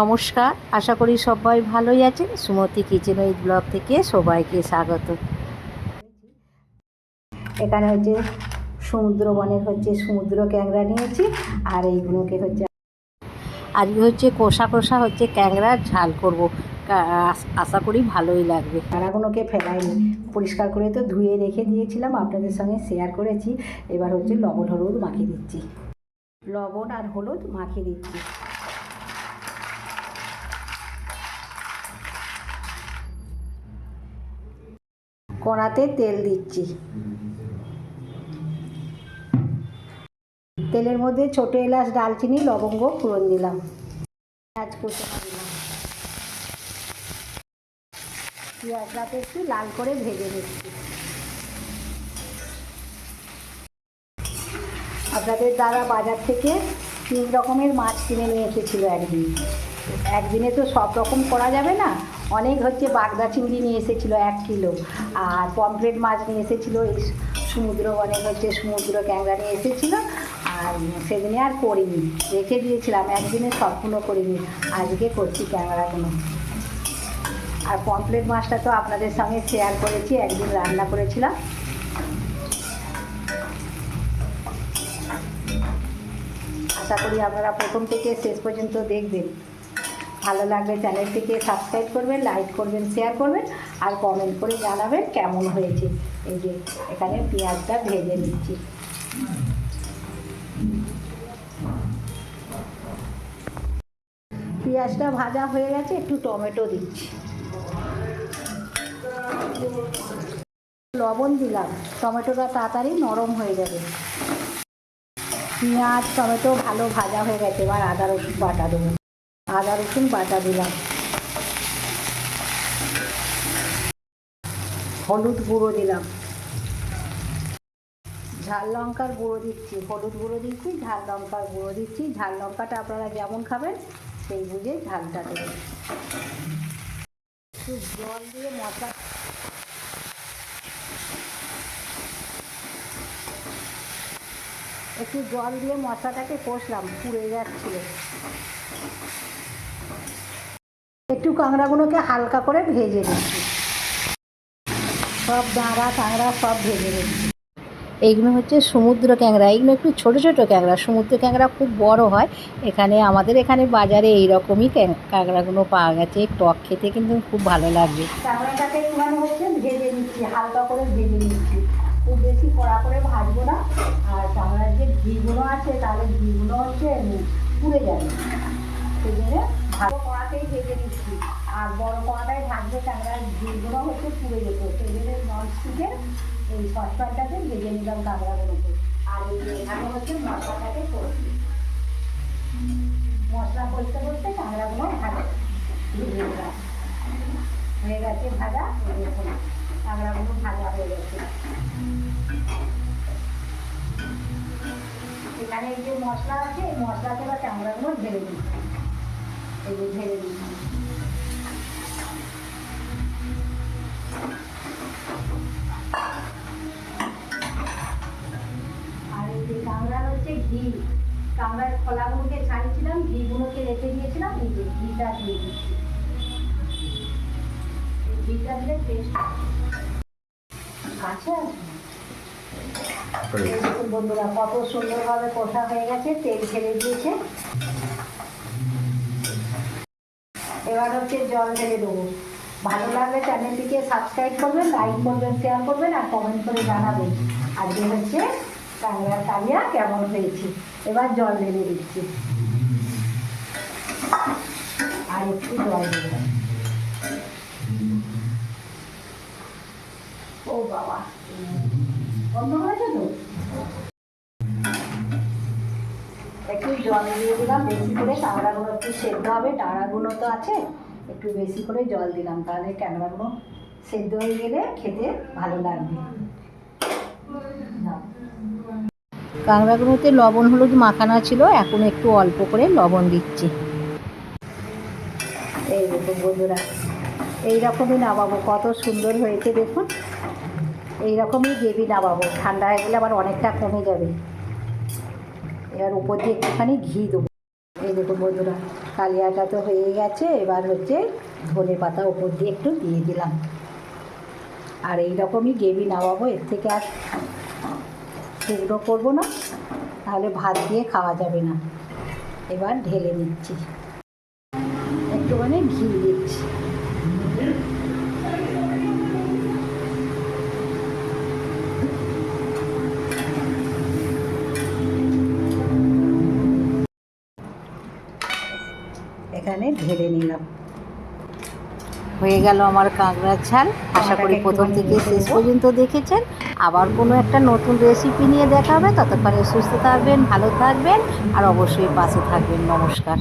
নমস্কার, আশা করি সবাই ভালোই আছেন। সুমতি কিচেন উইথ ব্লগ থেকে সবাইকে স্বাগত। এখানে হচ্ছে সমুদ্র বনের হচ্ছে সমুদ্র ক্যাংরা নিয়েছি, আর এইগুলোকে হচ্ছে আজকে হচ্ছে কষা কষা হচ্ছে ক্যাংরার ঝাল করব। আশা করি ভালোই লাগবে। কাঁড়াগুলোকে ফেলাইনি, পরিষ্কার করে তো ধুয়ে রেখে দিয়েছিলাম, আপনাদের সঙ্গে শেয়ার করেছি। এবার হচ্ছে লবণ, হলুদ মাখিয়ে দিচ্ছি। লবণ আর হলুদ মাখিয়ে দিচ্ছি। কড়াতে তেল দিচ্ছি। তেলের মধ্যে ছোটো এলাচ, ডালচিনি, লবঙ্গ ফোড়ন দিলাম। পেঁয়াজ কুচো দিলাম। পেঁয়াজটাকে একটু লাল করে ভেজে নিচ্ছি। আপনাদের দাদা বাজার থেকে তিন রকমের মাছ কিনে নিয়ে এসেছিল একদিন। একদিনে তো সব রকম করা যাবে না? অনেক হচ্ছে বাগদা চিংড়ি নিয়ে এসেছিল, এক কিলো। আর পমফ্রেট মাছ নিয়ে এসেছিল, এই সমুদ্র অনেক হচ্ছে সমুদ্র ক্যাংরা নিয়ে এসেছিল। আর সেদিনে আর করিনি, রেখে দিয়েছিলাম, একদিনে সবগুলো করিনি, আজকে করছি ক্যাংরাগুলো আর পমফ্রেট মাছটা তো আপনাদের সঙ্গে শেয়ার করেছি, একদিন রান্না করেছিলাম। আশা করি আপনারা প্রথম থেকে শেষ পর্যন্ত দেখবেন। ভালো লাগলে চ্যানেলটিকে সাবস্ক্রাইব করবেন লাইক করবেন শেয়ার করবেন আর কমেন্ট করে জানাবেন কেমন হয়েছে। এই যে এখানে পেঁয়াজটা ভেজে নিচ্ছি। পেঁয়াজটা ভাজা হয়ে গেছে, একটু টমেটো দিচ্ছি। লবণ দিলাম, টমেটোটা তাড়াতাড়ি নরম হয়ে যাবে। পেঁয়াজ, টমেটো ভালো ভাজা হয়ে গেছে, এবার আদা রসুন বাটা দেবো। আদা রসুন বাটা দিলাম। হলুদ গুঁড়ো দিলাম। ঝাল লঙ্কার গুঁড়ো দিচ্ছি। হলুদ গুঁড়ো দিচ্ছি, ঝাল লঙ্কার গুঁড়ো দিচ্ছি। ঝাল লঙ্কাটা আপনারা যেমন খাবেন, সেই বুঝে ঝালটা দেবেন। একটু জল দিয়ে মশলা একটু জল দিয়ে মশলাটাকে কষলাম, পুড়ে যাচ্ছিল। একটু কাঁকড়াগুলোকে হালকা করে ভেজে নিচ্ছি। সব দাঁড়া কাঁকড়া সব ভেজে নিচ্ছি। এইগুলো হচ্ছে সমুদ্র ক্যাংরা। এইগুলো একটু ছোটো ছোটো ক্যাংরা। সমুদ্র ক্যাংরা খুব বড় হয়। এখানে আমাদের এখানে বাজারে এইরকমই ক্যাংরাগুলো পাওয়া গেছে। টক খেতে কিন্তু খুব ভালো লাগবে। ক্যাংরাটাকে একটুখানি হচ্ছে ভেজে নিচ্ছি, হালকা করে ভেজে নিচ্ছি। খুব বেশি কড়া করে ভাজবো না। আর ক্যাংরার যে ঘিগুলো আছে, তাহলে ঘিগুলো হচ্ছে পুড়ে যাবে। সেই ভালো কড়াতেই ভেজে নিচ্ছি। আর বড় কড়াটায় ভাজবে ক্যাংরার ঘিগুলো হচ্ছে পুড়ে যেত। সেই জন্য ননস্টিকের এই সসপ্যানটাতে ভেজে নিলাম কাঁকড়াগুলোকে। আর এই এখানে হচ্ছে মশলাটাকে করছি মশলা করতে করতে কাঁকড়াগুলো ভাজা। ভেজে নিলাম। হয়ে গেছে ভাজা দেখুন, কাঁকড়াগুলো ভাজা হয়ে গেছে। এখানে যে মশলা আছে, এই মশলাতে বা কাঁকড়াগুলো ঢেলে দিচ্ছি। যে ঢেলে দিচ্ছি আর এই যে কাঁকড়ার হচ্ছে ঘি কাঁকড়ার খোলাগুলোকে ছাড়িয়েছিলাম ঘিগুলোকে রেখে দিয়েছিলাম এই যে ঘিটা দিয়ে দিচ্ছি ঘিটা দিলে টেস্ট আছে বন্ধুরা কত সুন্দরভাবে কষা হয়ে গেছে তেল ছেড়ে দিয়েছে। এবার হচ্ছে জল ঢেলে দেবো। ভালো লাগলে চ্যানেলটিকে সাবস্ক্রাইব করবেন লাইক করবেন শেয়ার করবেন, আর কমেন্ট করে জানাবেন আজকে হচ্ছে কালিয়া কালিয়া কেমন হয়েছে। এবার জল ঢেলে দিচ্ছি। আর একটু জল দেবো। ও বাবা। বন্ধ হয়েছে তো একটু জল দিয়ে দিলাম, বেশি করে কাঁকড়াগুলো একটু সেদ্ধ হবে টাড়াগুলো তো আছে, একটু বেশি করে জল দিলাম, তাহলে ক্যাংরাগুলো সেদ্ধ হয়ে গেলে খেতে ভালো লাগবে। কাঁকড়াগুলোতে লবণ, হলুদ মাখানো ছিল, এখন একটু অল্প করে লবণ দিচ্ছি। এই দেখুন বন্ধুরা এইরকমই নামাবো, কত সুন্দর হয়েছে দেখুন। এইরকমই গ্রেভি নামাবো, ঠান্ডা হয়ে গেলে আবার অনেকটা কমে যাবে। এবার উপর দিয়ে একটুখানি ঘি দেবো। এই দেখুন বন্ধুরা, কালিয়াটা তো হয়ে গেছে, এবার হচ্ছে ধনে পাতা ওপর দিয়ে একটু দিয়ে দিলাম। আর এই রকমই গ্রেভি নামাবো, এর থেকে আর শুকনো করব না, তাহলে ভাত দিয়ে খাওয়া যাবে না। এবার ঢেলে নিচ্ছি। একটুখানি ঘি দিচ্ছি। ঢেলে নিলাম। হয়ে গেল আমার কাঁকড়ার ঝাল। আশা করি প্রথম থেকে শেষ পর্যন্ত দেখেছেন। আবার কোনো একটা নতুন রেসিপি নিয়ে দেখা হবে। ততক্ষণে সুস্থ থাকবেন ভালো থাকবেন আর অবশ্যই পাশে থাকবেন। নমস্কার।